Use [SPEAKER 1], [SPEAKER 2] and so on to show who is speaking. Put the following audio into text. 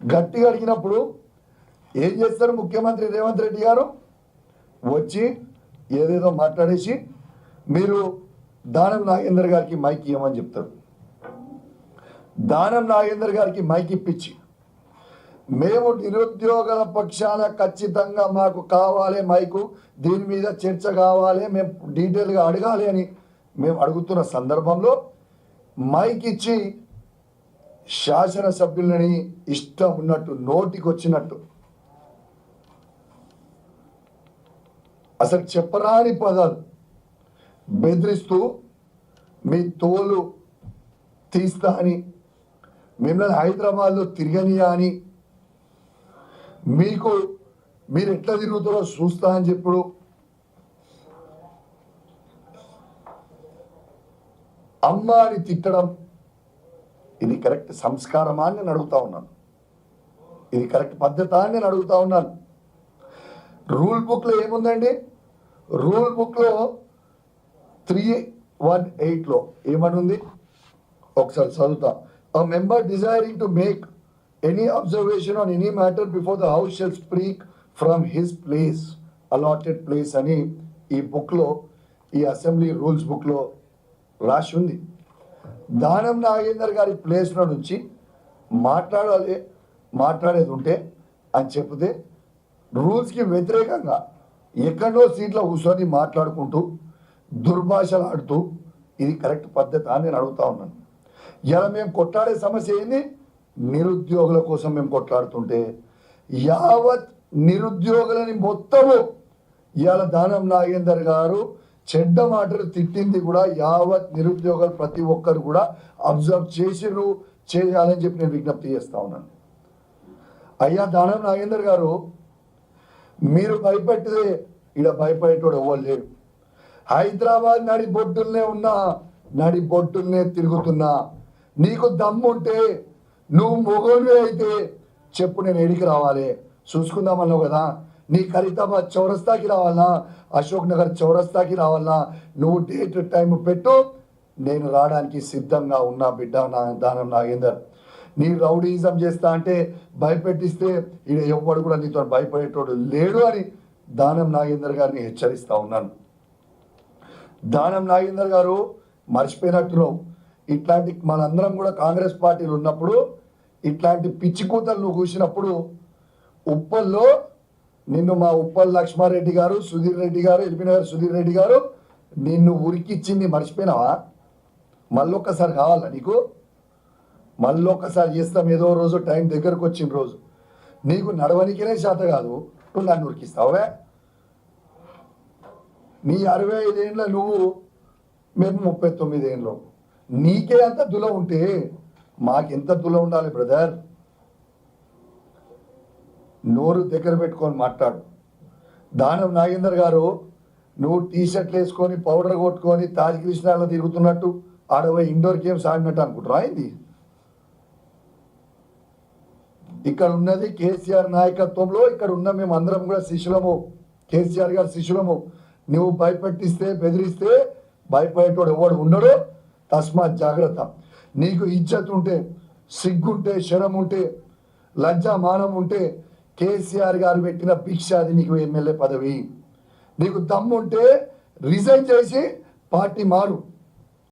[SPEAKER 1] గట్టిగా అడిగినప్పుడు ఏం చేస్తారు ముఖ్యమంత్రి రేవంత్ రెడ్డి గారు? వచ్చి ఏదేదో మాట్లాడేసి మీరు దానం నాగేందర్ గారికి మైక్ ఇవ్వమని చెప్తారు. దానం నాగేందర్ గారికి మైక్ ఇప్పించి మేము నిరుద్యోగుల పక్షాన ఖచ్చితంగా మాకు కావాలి మైకు దీని మీద చర్చ కావాలి మేము డీటెయిల్గా అడగాలి అని మేము అడుగుతున్న సందర్భంలో మైక్ ఇచ్చి శాసనసభ్యులని ఇష్టం ఉన్నట్టు నోటికి వచ్చినట్టు. అసలు చెప్పరాని పదాలు. బెదిరిస్తూ మీ తోలు తీస్తా అని మిమ్మల్ని హైదరాబాద్లో తిరగనియా అని మీకు మీరు ఎట్లా తిరుగుతారో చూస్తా అని చెప్పుడు. అమ్మాని తిట్టడం కరెక్ట్ సంస్కారమా అని నేను అడుగుతా ఉన్నాను. ఇది కరెక్ట్ పద్ధత అని నేను అడుగుతా ఉన్నాను. రూల్ బుక్లో ఏముందండి? రూల్ బుక్లో త్రీ వన్ ఎయిట్లో ఏమనుంది? ఒకసారి చదువుతా. A member desiring to make any observation on any matter before the house shall speak from his place allotted place అని ఈ బుక్లో ఈ అసెంబ్లీ రూల్స్ బుక్లో రాసి ఉంది. దానం నాగేందర్ గారి ప్లేస్లో నుంచి మాట్లాడాలి మాట్లాడేది ఉంటే అని చెప్తే రూల్స్కి వ్యతిరేకంగా ఎక్కడో సీట్లో కూర్చొని మాట్లాడుకుంటూ దుర్భాషలు ఆడుతూ ఇది కరెక్ట్ పద్ధతి అని నేను అడుగుతా ఉన్నాను. ఇలా మేము కొట్లాడే సమస్య ఏంది? నిరుద్యోగుల కోసం మేము కొట్లాడుతుంటే యావత్ నిరుద్యోగులని మొత్తము ఇవాళ దానం నాగేందర్ గారు చెడ్డ మాటలు తిట్టింది కూడా యావత్ నిరుద్యోగులు ప్రతి ఒక్కరు కూడా అబ్జర్వ్ చేసిరు చేయాలని చెప్పి నేను విజ్ఞప్తి చేస్తా ఉన్నాను. అయ్యా దానం నాగేందర్ గారు మీరు భయపెట్టితే ఇక్కడ భయపడేటోడు ఎవరు లేరు. హైదరాబాద్ నడి బొడ్డుల్నే ఉన్నా నడి బొడ్డుల్నే తిరుగుతున్నా. నీకు దమ్ముంటే నువ్వు మొగోలు అయితే చెప్పు నేను ఎడికి రావాలి. చూసుకుందామన్నావు కదా. నీ ఖరీదాబాద్ చౌరస్తాకి రావాలనా? అశోక్ నగర్ చౌరస్తాకి రావాలనా? నువ్వు డేట్ టైం పెట్టు. నేను రావడానికి సిద్ధంగా ఉన్నా బిడ్డ నా దానం నాగేందర్. నీ రౌడీజం చేస్తా అంటే భయపెట్టిస్తే ఈడ ఎవ్వడు కూడా నీతో భయపడేటోడు లేడు అని దానం నాగేందర్ గారిని హెచ్చరిస్తా ఉన్నాను. దానం నాగేందర్ గారు మర్చిపోయినట్టున్నావు ఇట్లాంటి మనందరం కూడా కాంగ్రెస్ పార్టీలు ఉన్నప్పుడు ఇట్లాంటి పిచ్చి కూతలు నువ్వు కూసినప్పుడు ఉప్పల్లో నిన్ను మా ఉప్పల్ లక్ష్మారెడ్డి గారు సుధీర్ రెడ్డి గారు ఎల్బినగర్ సుధీర్ రెడ్డి గారు నిన్ను ఉరికిచ్చింది మర్చిపోయినావా? మళ్ళొక్కసారి కావాలా నీకు? మళ్ళొక్కసారి చేస్తాం. ఏదో రోజు టైం దగ్గరకు వచ్చిన రోజు. నీకు నడవనికినే శాత కాదు. నువ్వు నన్ను ఉరికిస్తావే? నీ అరవై ఐదేళ్ళ నువ్వు మేము ముప్పై తొమ్మిది ఏళ్ళు నీకే అంత దుల ఉంటే మాకెంత దుల ఉండాలి బ్రదర్? నోరు దగ్గర పెట్టుకొని మాట్లాడు. దానం నాగేందర్ గారు నువ్వు టీ షర్ట్లు వేసుకొని పౌడర్ కొట్టుకొని తాజ్ కృష్ణాలో తిరుగుతున్నట్టు ఆడపోయి ఇండోర్ గేమ్స్ ఆడినట్టు అనుకుంటురా ఏంది? ఇక్కడ ఉన్నది కేసీఆర్ నాయకత్వంలో ఇక్కడ ఉన్న మేము అందరం కూడా శిష్యులము. కేసీఆర్ గారు శిష్యులము. నువ్వు భయపెట్టిస్తే బెదిరిస్తే భయపడేటోడు ఎవడు ఉండడు. తస్మాత్ జాగ్రత్త. నీకు ఇజ్జత్ ఉంటే సిగ్గుంటే శరం ఉంటే లజ్జ మానం ఉంటే కేసీఆర్ గారు పెట్టిన భిక్ష అది నీకు ఎమ్మెల్యే పదవి. నీకు దమ్ముంటే రిజైన్ చేసి పార్టీ మారు.